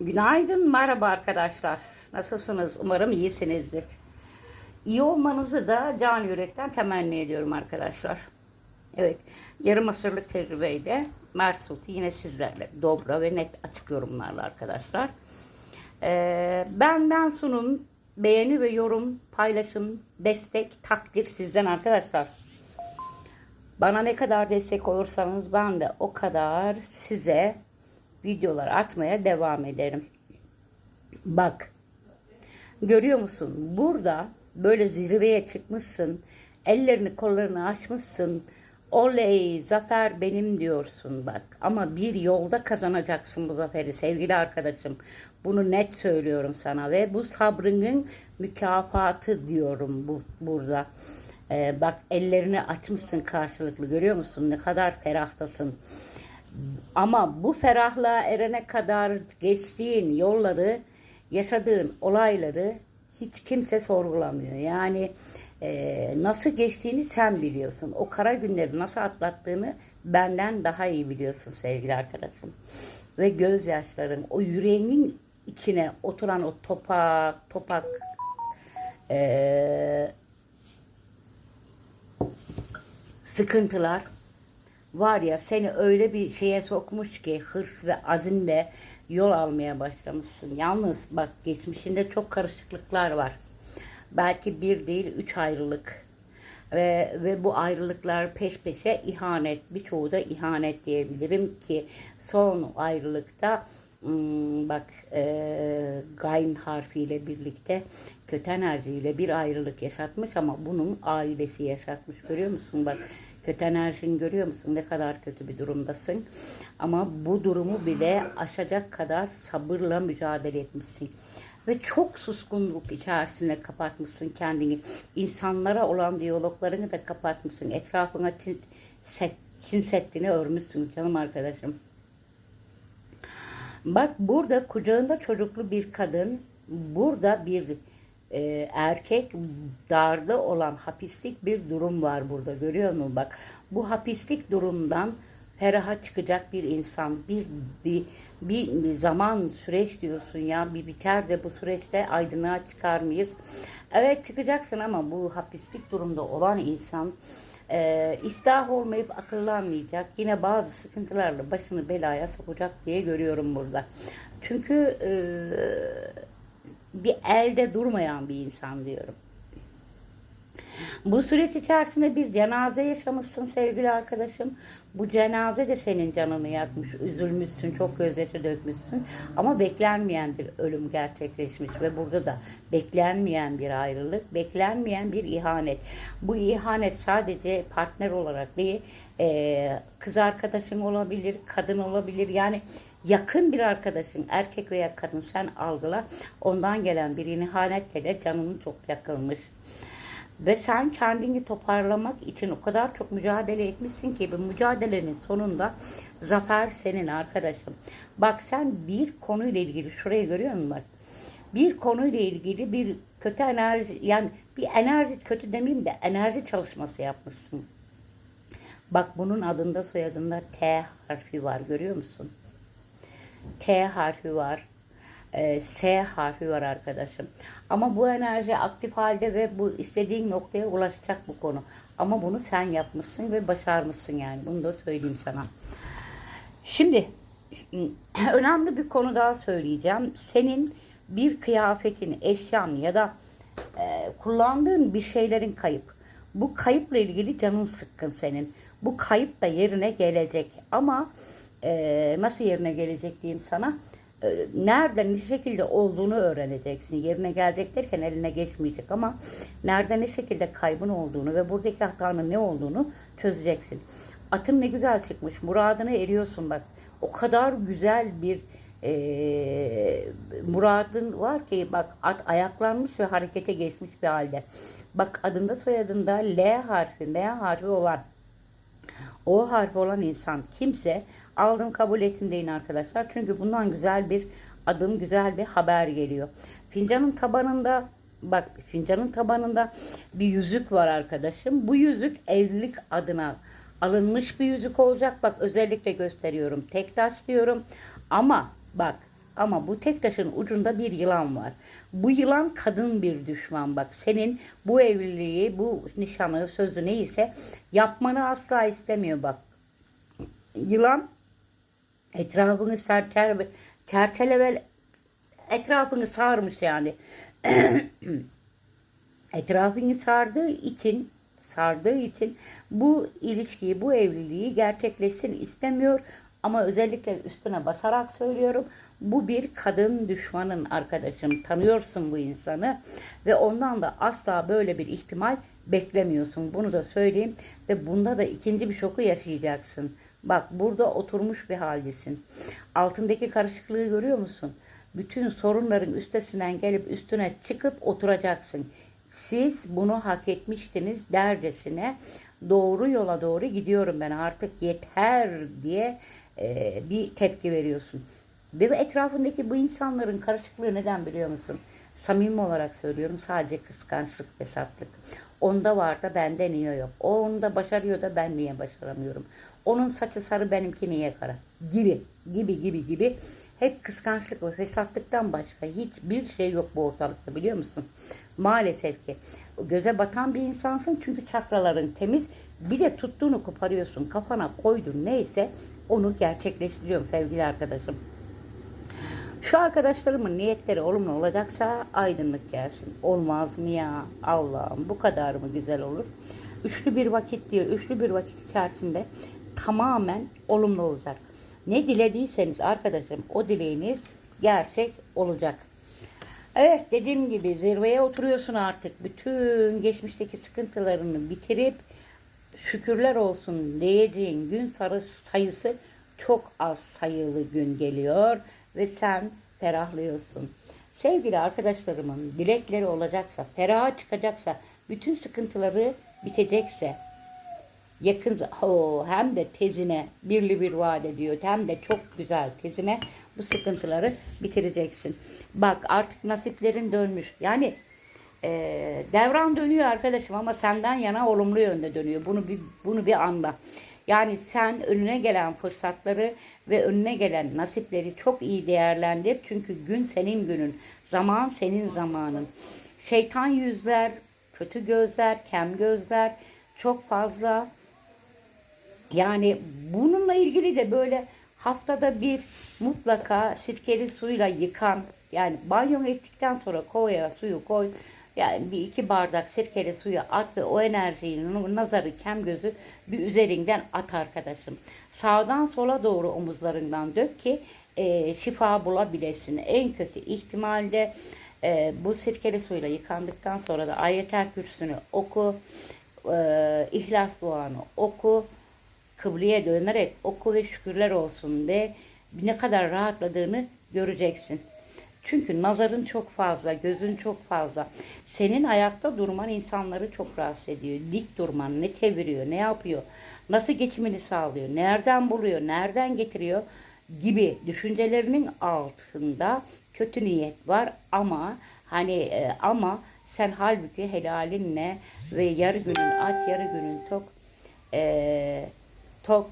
Günaydın, merhaba arkadaşlar. Nasılsınız? Umarım iyisinizdir. İyi olmanızı da can yürekten temenni ediyorum arkadaşlar. Evet, yarım asırlık tecrübeyle Mersut yine sizlerle dobra ve net açık yorumlarla arkadaşlar. Ee, benden sunum, beğeni ve yorum, paylaşım, destek, takdir sizden arkadaşlar. Bana ne kadar destek olursanız ben de o kadar size videolar atmaya devam ederim. Bak. Görüyor musun? Burada böyle zirveye çıkmışsın. Ellerini kollarını açmışsın. Oley zafer benim diyorsun bak. Ama bir yolda kazanacaksın bu zaferi sevgili arkadaşım. Bunu net söylüyorum sana ve bu sabrının mükafatı diyorum bu burada. Ee, bak ellerini açmışsın karşılıklı görüyor musun? Ne kadar ferahtasın. Ama bu ferahlığa erene kadar geçtiğin yolları, yaşadığın olayları hiç kimse sorgulamıyor. Yani e, nasıl geçtiğini sen biliyorsun. O kara günleri nasıl atlattığını benden daha iyi biliyorsun sevgili arkadaşım. Ve gözyaşların, o yüreğinin içine oturan o topak, topak e, sıkıntılar var ya seni öyle bir şeye sokmuş ki hırs ve azimle yol almaya başlamışsın. Yalnız bak geçmişinde çok karışıklıklar var. Belki bir değil üç ayrılık ve, ve bu ayrılıklar peş peşe ihanet birçoğu da ihanet diyebilirim ki son ayrılıkta hmm, bak e, gayn harfiyle birlikte kötü enerjiyle bir ayrılık yaşatmış ama bunun ailesi yaşatmış görüyor musun bak kötü enerjini görüyor musun ne kadar kötü bir durumdasın ama bu durumu bile aşacak kadar sabırla mücadele etmişsin ve çok suskunluk içerisinde kapatmışsın kendini. İnsanlara olan diyaloglarını da kapatmışsın. Etrafına çin, set, çin settini örmüşsün canım arkadaşım. Bak burada kucağında çocuklu bir kadın, burada bir e, erkek darda olan hapislik bir durum var burada görüyor musun? Bak bu hapislik durumdan feraha çıkacak bir insan, bir, bir bir zaman süreç diyorsun ya bir biter de bu süreçte aydınlığa çıkar mıyız? Evet çıkacaksın ama bu hapislik durumda olan insan e, istah olmayıp akıllanmayacak. Yine bazı sıkıntılarla başını belaya sokacak diye görüyorum burada. Çünkü e, bir elde durmayan bir insan diyorum. Bu süreç içerisinde bir cenaze yaşamışsın sevgili arkadaşım. Bu cenaze de senin canını yakmış, üzülmüşsün, çok gözyaşı dökmüşsün. Ama beklenmeyen bir ölüm gerçekleşmiş ve burada da beklenmeyen bir ayrılık, beklenmeyen bir ihanet. Bu ihanet sadece partner olarak değil, kız arkadaşın olabilir, kadın olabilir. Yani yakın bir arkadaşın, erkek veya kadın sen algıla. Ondan gelen bir ihanetle de canının çok yakılmış. Ve sen kendini toparlamak için o kadar çok mücadele etmişsin ki bu mücadelenin sonunda zafer senin arkadaşım. Bak sen bir konuyla ilgili şurayı görüyor musun bak. Bir konuyla ilgili bir kötü enerji yani bir enerji kötü demeyeyim de enerji çalışması yapmışsın. Bak bunun adında soyadında T harfi var görüyor musun? T harfi var. E, S harfi var arkadaşım. Ama bu enerji aktif halde ve bu istediğin noktaya ulaşacak bu konu. Ama bunu sen yapmışsın ve başarmışsın yani. Bunu da söyleyeyim sana. Şimdi önemli bir konu daha söyleyeceğim. Senin bir kıyafetin, eşyan ya da e, kullandığın bir şeylerin kayıp. Bu kayıpla ilgili canın sıkkın senin. Bu kayıp da yerine gelecek. Ama e, nasıl yerine gelecek diyeyim sana e, nerede ne şekilde olduğunu öğreneceksin. Yerine gelecek derken eline geçmeyecek ama nerede ne şekilde kaybın olduğunu ve buradaki hatanın ne olduğunu çözeceksin. Atın ne güzel çıkmış. Muradına eriyorsun bak. O kadar güzel bir e, muradın var ki bak at ayaklanmış ve harekete geçmiş bir halde. Bak adında soyadında L harfi, M harfi olan o harfi olan insan kimse aldım kabul etsin deyin arkadaşlar. Çünkü bundan güzel bir adım, güzel bir haber geliyor. Fincanın tabanında bak fincanın tabanında bir yüzük var arkadaşım. Bu yüzük evlilik adına alınmış bir yüzük olacak. Bak özellikle gösteriyorum. Tek taş diyorum. Ama bak Ama bu tek taşın ucunda bir yılan var. Bu yılan kadın bir düşman bak. Senin bu evliliği, bu nişanı, sözü neyse yapmanı asla istemiyor bak. Yılan etrafını serçer çerçevel etrafını sarmış yani. etrafını sardığı için sardığı için bu ilişkiyi, bu evliliği gerçekleşsin istemiyor. Ama özellikle üstüne basarak söylüyorum. Bu bir kadın düşmanın arkadaşım. Tanıyorsun bu insanı ve ondan da asla böyle bir ihtimal beklemiyorsun. Bunu da söyleyeyim ve bunda da ikinci bir şoku yaşayacaksın. Bak burada oturmuş bir haldesin. Altındaki karışıklığı görüyor musun? Bütün sorunların üstesinden gelip üstüne çıkıp oturacaksın. Siz bunu hak etmiştiniz dercesine doğru yola doğru gidiyorum ben artık yeter diye e, bir tepki veriyorsun. Ve etrafındaki bu insanların karışıklığı neden biliyor musun? Samimi olarak söylüyorum sadece kıskançlık, fesatlık. Onda var da bende niye yok? O onda başarıyor da ben niye başaramıyorum? Onun saçı sarı benimki niye kara? Gibi, gibi, gibi, gibi. Hep kıskançlık ve fesatlıktan başka hiçbir şey yok bu ortalıkta biliyor musun? Maalesef ki göze batan bir insansın çünkü çakraların temiz. Bir de tuttuğunu koparıyorsun, kafana koydun neyse onu gerçekleştiriyorum sevgili arkadaşım. Şu arkadaşlarımın niyetleri olumlu olacaksa aydınlık gelsin. Olmaz mı ya? Allah'ım bu kadar mı güzel olur? Üçlü bir vakit diyor. Üçlü bir vakit içerisinde tamamen olumlu olacak. Ne dilediyseniz arkadaşım o dileğiniz gerçek olacak. Evet dediğim gibi zirveye oturuyorsun artık. Bütün geçmişteki sıkıntılarını bitirip şükürler olsun diyeceğin gün sarı sayısı çok az sayılı gün geliyor ve sen ferahlıyorsun. Sevgili arkadaşlarımın dilekleri olacaksa, feraha çıkacaksa, bütün sıkıntıları bitecekse, yakın o hem de tezine birli bir vaat ediyor hem de çok güzel tezine bu sıkıntıları bitireceksin. Bak artık nasiplerin dönmüş. Yani e, devran dönüyor arkadaşım ama senden yana olumlu yönde dönüyor. Bunu bir bunu bir anla. Yani sen önüne gelen fırsatları ve önüne gelen nasipleri çok iyi değerlendir. Çünkü gün senin günün. Zaman senin zamanın. Şeytan yüzler, kötü gözler, kem gözler çok fazla. Yani bununla ilgili de böyle haftada bir mutlaka sirkeli suyla yıkan yani banyo ettikten sonra kovaya suyu koy. Yani bir iki bardak sirkeli suyu at ve o enerjiyi, nazarı, kem gözü bir üzerinden at arkadaşım. Sağdan sola doğru omuzlarından dök ki e, şifa bulabilesin. En kötü ihtimalde e, bu sirkeli suyla yıkandıktan sonra da ayetel kürsünü oku, e, ihlas duanı oku, kıbleye dönerek oku ve şükürler olsun de ne kadar rahatladığını göreceksin. Çünkü nazarın çok fazla, gözün çok fazla. Senin ayakta durman insanları çok rahatsız ediyor. Dik durman ne çeviriyor, ne yapıyor, nasıl geçimini sağlıyor, nereden buluyor, nereden getiriyor gibi düşüncelerinin altında kötü niyet var ama hani e, ama sen halbuki helalinle ve yarı günün aç yarı günün tok e, tok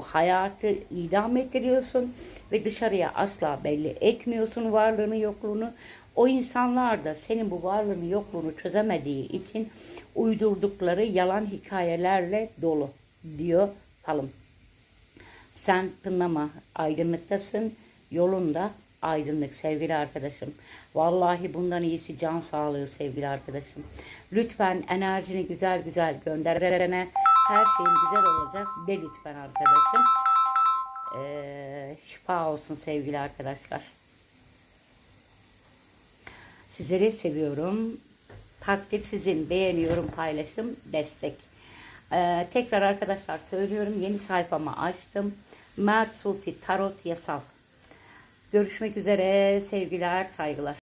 hayatı idam ettiriyorsun ve dışarıya asla belli etmiyorsun varlığını yokluğunu. O insanlar da senin bu varlığını yokluğunu çözemediği için uydurdukları yalan hikayelerle dolu diyor falım. Sen tınlama aydınlıktasın yolunda aydınlık sevgili arkadaşım. Vallahi bundan iyisi can sağlığı sevgili arkadaşım. Lütfen enerjini güzel güzel gönderene her şeyin güzel olacak de lütfen arkadaşım. Ee, şifa olsun sevgili arkadaşlar. Sizleri seviyorum. Takdir sizin. Beğeniyorum, paylaşım, destek. Ee, tekrar arkadaşlar söylüyorum. Yeni sayfamı açtım. Mert Sulti Tarot Yasal. Görüşmek üzere. Sevgiler, saygılar.